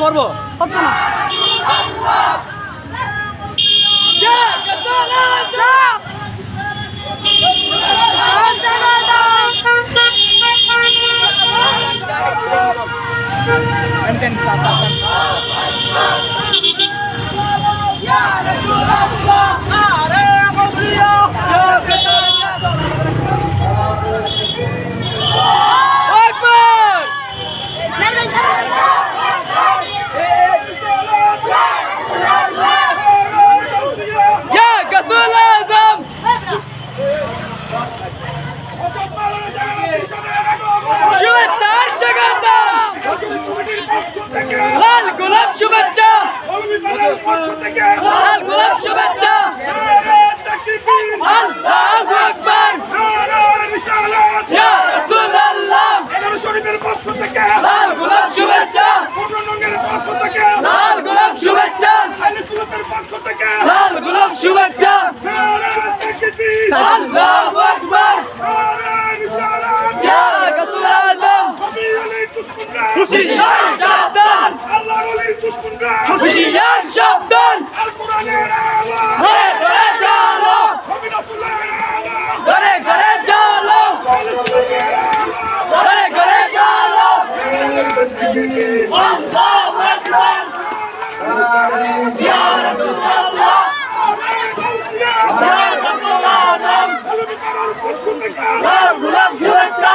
পড়ব আকবর ইয়া গসুল আজম শুভেচ্ছার স্বাগতম লাল গোলাপ শুভেচ্ছা লাল গোলাপ শুভেচ্ছা আল্লাহু আকবার ইয়া রাসূলুল্লাহ লাল গোলাপ শুভেচ্ছা লাল গোলাপ শুভেচ্ছা লাল গোলাপ শুভেচ্ছা আল্লাহু আকবার ইয়া রাসূল আজম হুশিয়ার সাবধান। হুশিয়ার সাবধান। ঘরে ঘরে চলো। ঘরে ঘরে চলো। ঘরে চলো। আল্লাহু আকবার। ইয়া রাসূলুল্লাহ ইয়া শুভেচ্ছা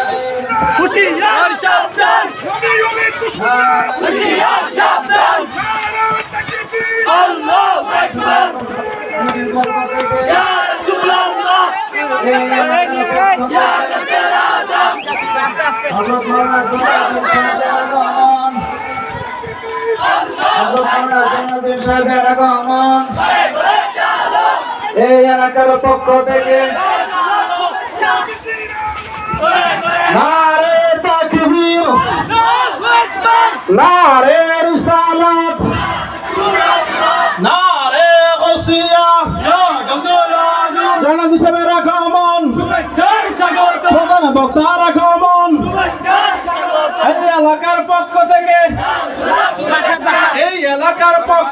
হুশিয়ার সাবধান হুশিয়ার সাবধান আল্লাহু আকবার ইয়া রাসূলুল্লাহ ইয়া রাসূল আজম এই এলাকার পক্ষ থেকে নারে তাকবীর আল্লাহু আকবার নারে রিসালাত। নারে গসিয়া। জানা হিসেবে আগমন প্রধান বক্তার আগমন এই এলাকার পক্ষ